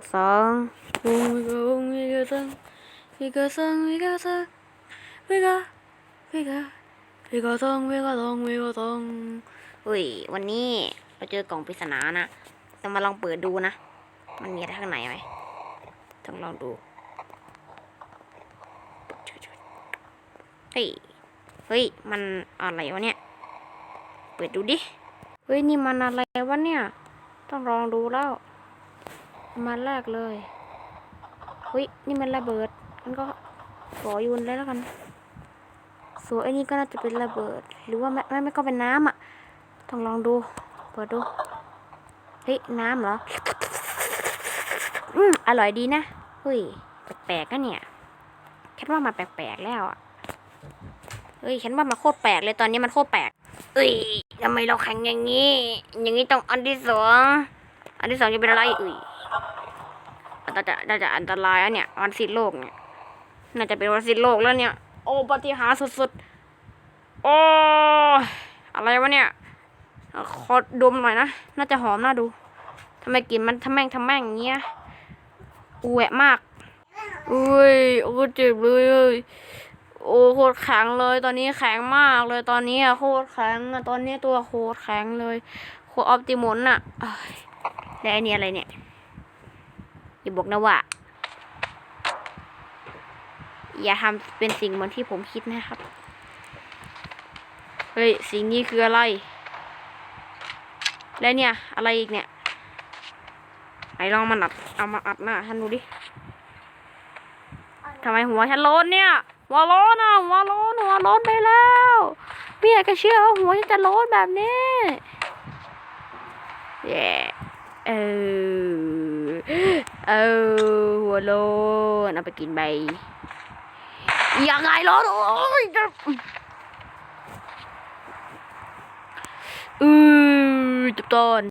กสองวงวิกาวงวิกาซังวิกาซังวิกาซังวิกาวิกาวิกาซังวิกาซังวิกาซังอุ้ยวันนี้เราเจอกล่องปริศนานะจะมาลองเปิดดูนะ มันมีอะไรข้างในไหมต้องลองดูเฮ้ยเฮ้ย มันอะไรวะเนี่ย เปิดดูดิ เฮ้ย นี่มันอะไรวะเนี่ย ต้องลองดูแล้ว มาแรกเลยเฮ้ยนี่มันระเบิดมันก็ขอยุนเลยแล้วกันส่วนไอ้นี่ก็น่าจะเป็นระเบิด หรือว่าไม่ไม่ไม่ก็เป็นน้ำอะ ต้องลองดูเปิดดูเฮ้ยน้ำเหรออืมอร่อยดีนะเฮ้ยแปลกๆนเนี่ยคิดว่ามาแปลกๆแล้วอะเฮ้ยฉันว่ามันโคตรแปลกเลยตอนนี้มันโคตรแปลกเอ้ยทำไมเราแข่งอย่างนี้ อย่างนี้ต้องอันที่สองอันที่สองจะเป็นอะไรเอ้ย น่าจะน่าจะอันตรายอะเนี่ยวันสิ้นโลกเนี่ยน่าจะเป็นวันสิ้นโลกแล้วเนี่ย โอ้ปฏิหารสุดๆ โอ้อะไรวะเนี่ยขอดมหน่อยนะ น่าจะหอมน่าดูทำไมกลิ่นมันทำแม่งทำแม่งอย่างเงี้ยอูแหวะมากอุ้ยโอ้เจ็บเลยโอ้โคตรแข็งเลย ตอนนี้แข็งมากเลยตอนนี้อะโคตรแข็งอะตอนนี้ตัวโคตรแข็งเลย โคตรออปติมอนอะเอ้ยแล้วอ้นี่อะไรเนี่ย อย่าบอกนะว่า อย่าทำเป็นสิ่งเหมือนที่ผมคิดนะครับ เฮ้ย สิ่งนี้คืออะไร แล้วเนี่ย อะไรอีกเนี่ยไหนลองมาอัด เอามาอัดหน้าท่านดูดิทำไมหัวฉันโล้นเนี่ย หัวโล้นอะหัวโล้นหัวโล้นไปแล้วไม่อยากจะเชื่อว่าหัวฉันจะโล้นแบบนี้เย่เออ เออหัวโลนเอาไปกินใบยังไงร้อนโอ้ยจะอือจุบต้น